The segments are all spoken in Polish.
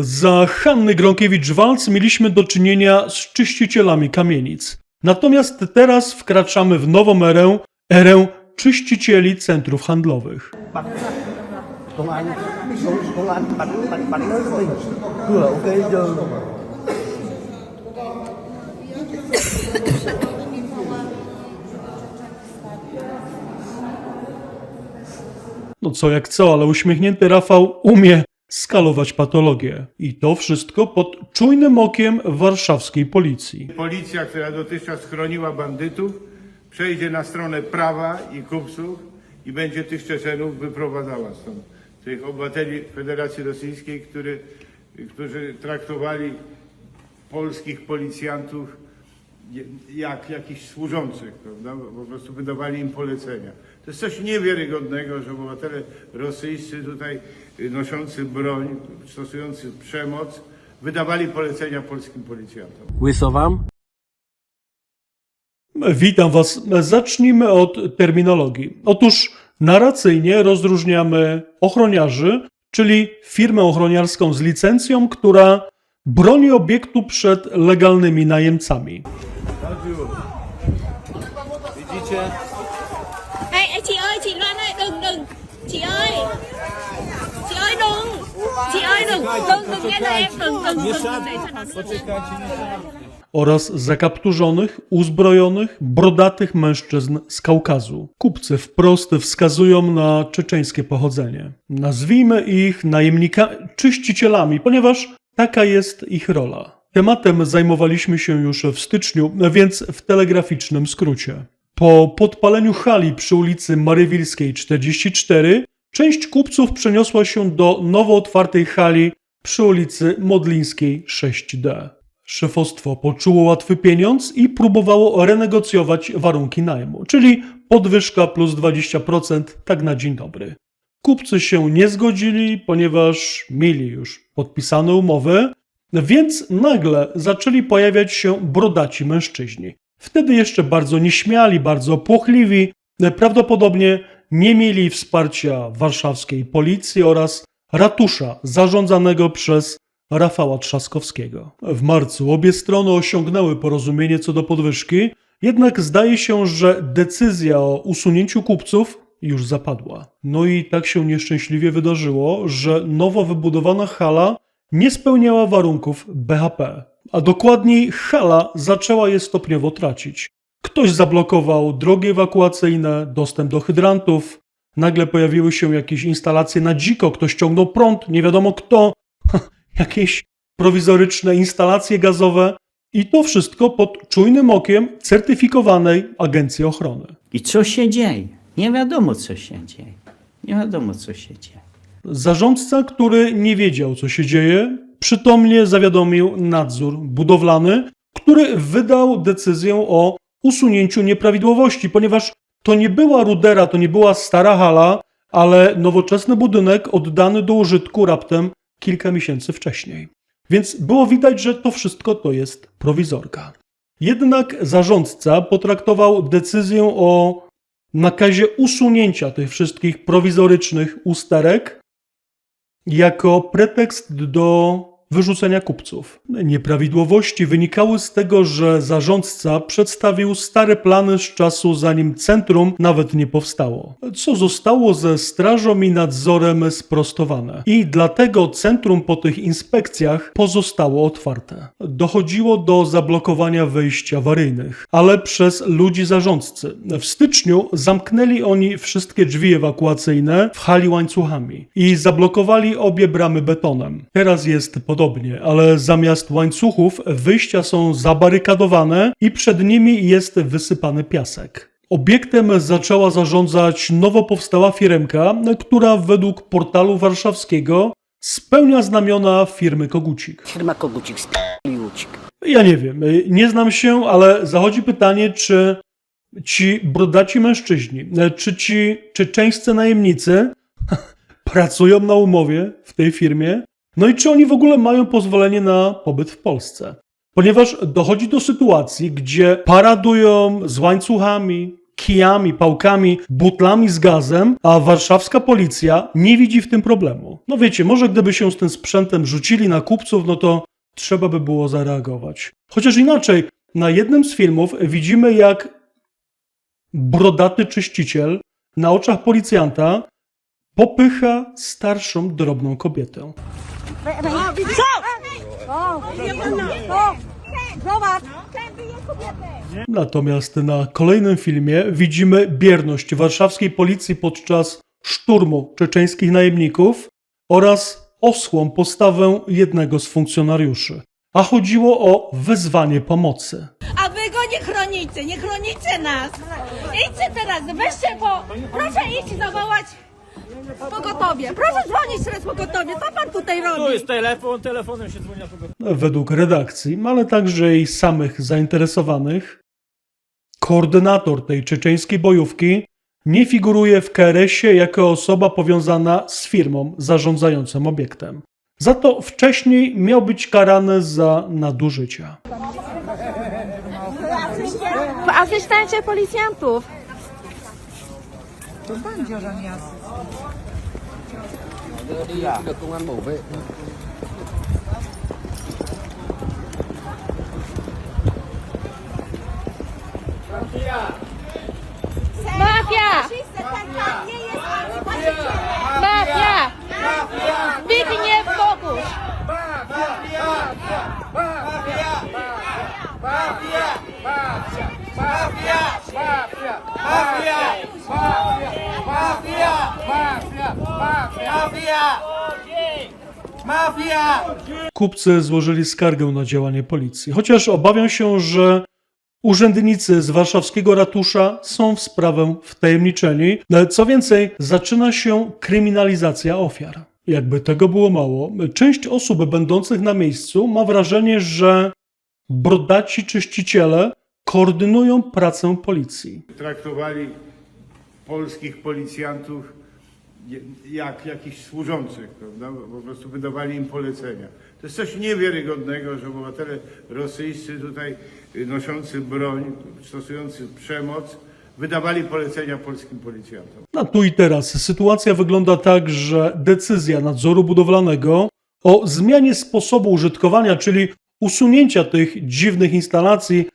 Za Hanny Gronkiewicz-Walc mieliśmy do czynienia z czyścicielami kamienic. Natomiast teraz wkraczamy w nową erę, erę czyścicieli centrów handlowych. No co jak co, ale uśmiechnięty Rafał umie skalować patologię. I to wszystko pod czujnym okiem warszawskiej policji. Policja, która dotychczas chroniła bandytów, przejdzie na stronę prawa i kupców i będzie tych Czeczenów wyprowadzała stąd. Tych obywateli Federacji Rosyjskiej, który, którzy traktowali polskich policjantów jak jakichś służących, prawda? Po prostu wydawali im polecenia. To jest coś niewiarygodnego, że obywatele rosyjscy tutaj y, noszący broń, stosujący przemoc, wydawali polecenia polskim policjantom. Łyso wam? Witam Was. Zacznijmy od terminologii. Otóż narracyjnie rozróżniamy ochroniarzy, czyli firmę ochroniarską z licencją, która broni obiektu przed legalnymi najemcami. Widzicie? Ê, ê, chị ơi, chị Loan ơi, đừng, đừng Chị ơi Chị ơi, đừng Chị ơi, đừng, đừng, đừng nghe lời em Đừng, đừng, đừng, đừng để cho nó oraz zakapturzonych, uzbrojonych, brodatych mężczyzn z Kaukazu. Kupcy wprost wskazują na czeczeńskie pochodzenie. Nazwijmy ich najemnikami, czyścicielami, ponieważ taka jest ich rola. Tematem zajmowaliśmy się już w styczniu, więc w telegraficznym skrócie. Po podpaleniu hali przy ulicy Marywilskiej 44 część kupców przeniosła się do nowo otwartej hali przy ulicy Modlińskiej 6D. Szefostwo poczuło łatwy pieniądz i próbowało renegocjować warunki najmu, czyli podwyżka plus 20% tak na dzień dobry. Kupcy się nie zgodzili, ponieważ mieli już podpisane umowy, więc nagle zaczęli pojawiać się brodaci mężczyźni. Wtedy jeszcze bardzo nieśmiali, bardzo płochliwi, prawdopodobnie nie mieli wsparcia warszawskiej policji oraz ratusza zarządzanego przez Rafała Trzaskowskiego. W marcu obie strony osiągnęły porozumienie co do podwyżki, jednak zdaje się, że decyzja o usunięciu kupców już zapadła. No i tak się nieszczęśliwie wydarzyło, że nowo wybudowana hala nie spełniała warunków BHP, a dokładniej hala zaczęła je stopniowo tracić. Ktoś zablokował drogi ewakuacyjne, dostęp do hydrantów, nagle pojawiły się jakieś instalacje na dziko, ktoś ciągnął prąd, nie wiadomo kto, jakieś prowizoryczne instalacje gazowe i to wszystko pod czujnym okiem certyfikowanej agencji ochrony. I co się dzieje? Nie wiadomo, co się dzieje. Nie wiadomo, co się dzieje. Zarządca, który nie wiedział, co się dzieje, przytomnie zawiadomił nadzór budowlany, który wydał decyzję o usunięciu nieprawidłowości, ponieważ to nie była rudera, to nie była stara hala, ale nowoczesny budynek oddany do użytku raptem kilka miesięcy wcześniej. Więc było widać, że to wszystko to jest prowizorka. Jednak zarządca potraktował decyzję o nakazie usunięcia tych wszystkich prowizorycznych usterek jako pretekst do wyrzucenia kupców. Nieprawidłowości wynikały z tego, że zarządca przedstawił stare plany z czasu, zanim centrum nawet nie powstało, co zostało ze strażą i nadzorem sprostowane. I dlatego centrum po tych inspekcjach pozostało otwarte. Dochodziło do zablokowania wyjść awaryjnych, ale przez ludzi zarządcy. W styczniu zamknęli oni wszystkie drzwi ewakuacyjne w hali łańcuchami i zablokowali obie bramy betonem. Teraz jest podobnie, ale zamiast łańcuchów wyjścia są zabarykadowane i przed nimi jest wysypany piasek. Obiektem zaczęła zarządzać nowo powstała firmka, która według portalu warszawskiego spełnia znamiona firmy Kogucik. firma kogucik spiłucik Ja nie wiem, nie znam się, ale zachodzi pytanie, czy ci brodaci mężczyźni, czy ci czeczeńscy najemnicy pracują na umowie w tej firmie, no i czy oni w ogóle mają pozwolenie na pobyt w Polsce. Ponieważ dochodzi do sytuacji, gdzie paradują z łańcuchami, kijami, pałkami, butlami z gazem, a warszawska policja nie widzi w tym problemu. No wiecie, może gdyby się z tym sprzętem rzucili na kupców, no to trzeba by było zareagować. Chociaż inaczej, na jednym z filmów widzimy, jak brodaty czyściciel na oczach policjanta popycha starszą, drobną kobietę. Natomiast na kolejnym filmie widzimy bierność warszawskiej policji podczas szturmu czeczeńskich najemników oraz osłą postawę jednego z funkcjonariuszy. A chodziło o wezwanie pomocy. A wy go nie chronicie, nie chronicie nas. Idźcie teraz, weźcie po... Proszę iść zawołać pogotowie. Proszę dzwonić teraz pogotowie. Co pan tutaj robi? Tu jest telefon, telefonem się dzwoni na pogotowie. według redakcji, ale także i samych zainteresowanych, koordynator tej czeczeńskiej bojówki nie figuruje w KRS-ie jako osoba powiązana z firmą zarządzającą obiektem. Za to wcześniej miał być karany za nadużycia. Asystencie policjantów. Sultan Giordanias. Đưa đi được công an bảo vệ. Mafia! Mafia! Zbity nie w boku! Mafia! Mafia! Mafia! Mafia! Mafia! Zbigniew Bogusz! Kupcy złożyli skargę na działanie policji, chociaż obawiam się, że urzędnicy z warszawskiego ratusza są w sprawę wtajemniczeni. No, Co więcej, zaczyna się kryminalizacja ofiar. Jakby tego było mało, część osób będących na miejscu ma wrażenie, że brodaci czyściciele koordynują pracę policji. traktowali polskich policjantów jak jakichś służących, prawda? Po prostu wydawali im polecenia. To jest coś niewiarygodnego, że obywatele rosyjscy tutaj y, noszący broń, stosujący przemoc, wydawali polecenia polskim policjantom. No tu i teraz sytuacja wygląda tak, że decyzja nadzoru budowlanego o zmianie sposobu użytkowania, czyli usunięcia tych dziwnych instalacji,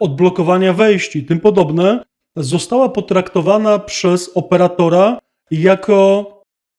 odblokowania wejść i tym podobne, została potraktowana przez operatora jako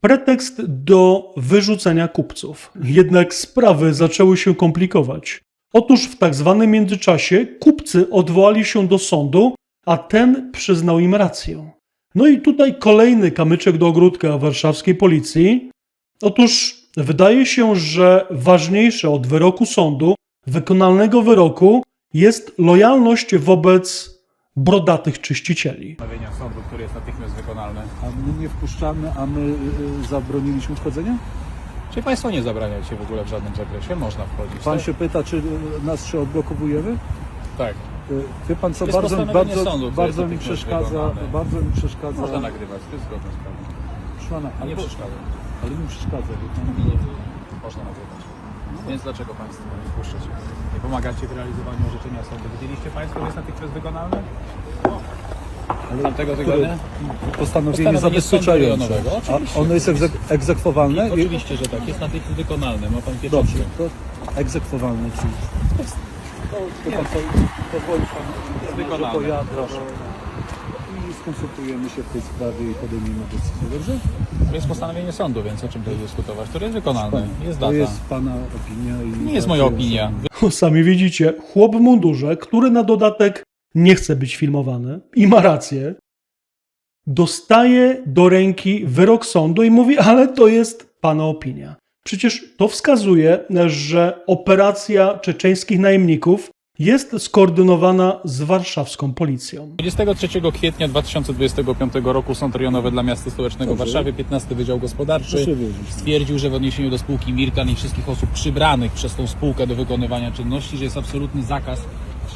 pretekst do wyrzucenia kupców. Jednak sprawy zaczęły się komplikować. Otóż w tak zwanym międzyczasie kupcy odwołali się do sądu, a ten przyznał im rację. No i tutaj kolejny kamyczek do ogródka warszawskiej policji. Otóż wydaje się, że ważniejsze od wyroku sądu, wykonalnego wyroku, jest lojalność wobec brodatych czyścicieli. sądu, które jest natychmiast wykonalne. A my nie wpuszczamy, a my y, zabroniliśmy wchodzenia? Czy Państwo nie zabraniacie w ogóle w żadnym zakresie? Można wchodzić. Pan tak? się pyta, czy y, nas się odblokowujemy? Tak. Y, Wie pan co, Jest bardzo, postanowienie bardzo, sądu, które bardzo jest mi natychmiast przeszkadza, wykonane. bardzo mi przeszkadza. Można nagrywać, to jest zgodne z prawem. Proszę pana, A nie albo- przeszkadza. Ale mi przeszkadza. wie pan. Można nagrywać. Więc dlaczego Państwo nie wpuszczacie? Pomagacie w realizowaniu orzeczenia sądu. Widzieliście Państwo, że jest natychmiast wykonalne? Ale Tamtego tygodnia? Postanowienie zabezpieczające. A ono jest egzek- egzekwowalne? I- Oczywiście, że tak. Jest natychmiast wykonalne. Ma Pan Dobrze, to egzekwowalne, czyli... To, to pan po, pozwoli pan, że pojadę. Skonsultujemy się w tej sprawie i podejmiemy decyzję, dobrze? To jest postanowienie sądu, więc o czym tutaj dyskutować? Które jest wykonalne. Jest To data. jest pana opinia i... Nie jest moja opinia. Sami widzicie, chłop w mundurze, który na dodatek nie chce być filmowany i ma rację, dostaje do ręki wyrok sądu i mówi, ale to jest pana opinia. Przecież to wskazuje, że operacja czeczeńskich najemników jest skoordynowana z warszawską policją. 23 kwietnia 2025 roku Sąd Rejonowy dla Miasta Stołecznego Dobrze. Warszawy, 15 Wydział Gospodarczy, stwierdził, że w odniesieniu do spółki Mirkan i wszystkich osób przybranych przez tą spółkę do wykonywania czynności, że jest absolutny zakaz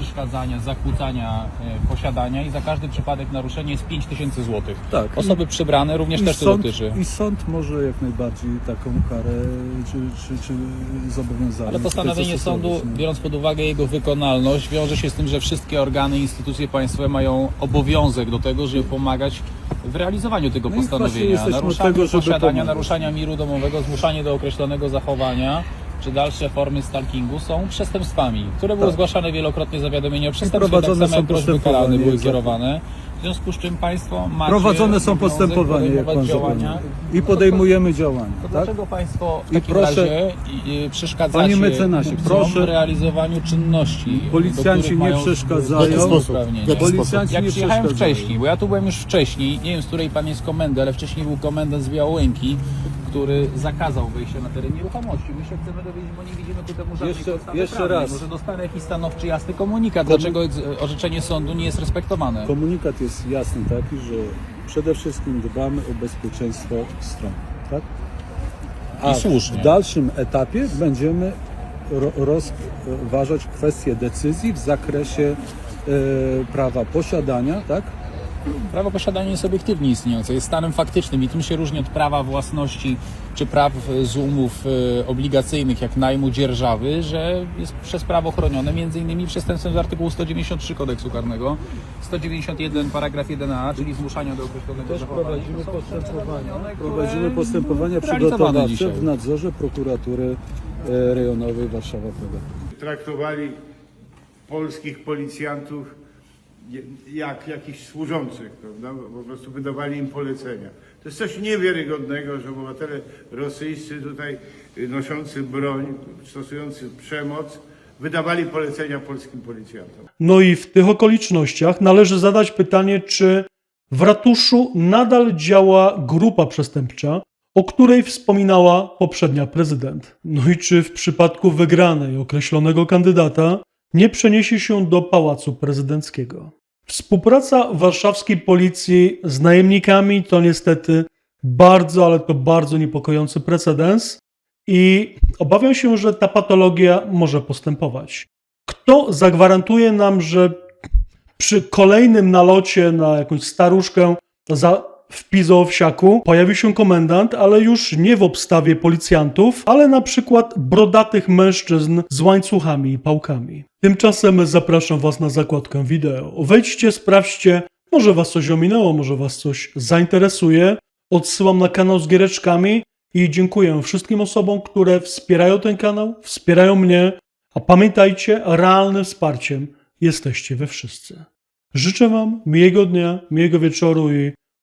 przeszkadzania, zakłócania e, posiadania i za każdy przypadek naruszenia jest 5 tysięcy złotych. Tak. Osoby przybrane również I też to sąd, dotyczy. I sąd może jak najbardziej taką karę czy, czy, czy zobowiązanie. Ale postanowienie sądu, no. biorąc pod uwagę jego wykonalność, wiąże się z tym, że wszystkie organy i instytucje państwowe mają obowiązek do tego, żeby pomagać w realizowaniu tego No i właśnie postanowienia. jesteśmy Naruszanie tego, żeby posiadania, pomagać. naruszania miru domowego, zmuszanie do określonego zachowania czy dalsze formy stalkingu są przestępstwami, które były Tak. zgłaszane wielokrotnie zawiadomienia o przestępstwie, tak samo jak karalne były kierowane. W związku z czym państwo macie Prowadzone są postępowania, jak pan działania. I podejmujemy działania. To Tak? dlaczego Państwo w I takim proszę- razie przeszkadzacie Panie mecenasie, proszę- w realizowaniu czynności? Policjanci nie przeszkadzają. w jaki sposób? Policjanci Jak nie przyjechałem wcześniej, bo ja tu byłem już wcześniej, nie wiem z której Pan jest komendy, ale wcześniej był komendant z Białołęki, który zakazał wejścia na teren nieruchomości. My się chcemy dowiedzieć, bo nie widzimy tu temu żadnej Jeszcze- podstawy jeszcze prawnej. raz. Może dostanę jakiś stanowczy, jasny komunikat, dlaczego e, orzeczenie sądu nie jest respektowane. Komunikat jest jasny taki, że przede wszystkim dbamy o bezpieczeństwo stron. Tak? A I słusznie. w dalszym etapie będziemy ro, rozważać kwestie decyzji w zakresie e, prawa posiadania, tak? Prawo posiadania jest obiektywnie istniejące, jest stanem faktycznym i tym się różni od prawa własności czy praw e, z umów e, obligacyjnych, jak najmu dzierżawy, że jest przez prawo chronione m.in. przestępstwem z artykułu 193 kodeksu karnego, 191 paragraf 1a, czyli zmuszania do określonego Też zachowania. prowadzimy postępowania. Prowadzimy postępowania przygotowawcze w nadzorze prokuratury e, rejonowej Warszawa Powiat. traktowali polskich policjantów jak jakichś służących, prawda? Po prostu wydawali im polecenia. To jest coś niewiarygodnego, że obywatele rosyjscy tutaj y, noszący broń, stosujący przemoc, wydawali polecenia polskim policjantom. No i w tych okolicznościach należy zadać pytanie, czy w ratuszu nadal działa grupa przestępcza, o której wspominała poprzednia prezydent. No i czy w przypadku wygranej określonego kandydata nie przeniesie się do pałacu prezydenckiego. Współpraca warszawskiej policji z najemnikami to niestety bardzo, ale to bardzo niepokojący precedens i obawiam się, że ta patologia może postępować. Kto zagwarantuje nam, że przy kolejnym nalocie na jakąś staruszkę za wpis o owsiaku pojawi się komendant, ale już nie w obstawie policjantów, ale na przykład brodatych mężczyzn z łańcuchami i pałkami. Tymczasem zapraszam Was na zakładkę wideo. Wejdźcie, sprawdźcie, może Was coś ominęło, może Was coś zainteresuje. Odsyłam na kanał z giereczkami i dziękuję wszystkim osobom, które wspierają ten kanał, wspierają mnie, a pamiętajcie, realnym wsparciem jesteście wy wszyscy. Życzę Wam miłego dnia, miłego wieczoru i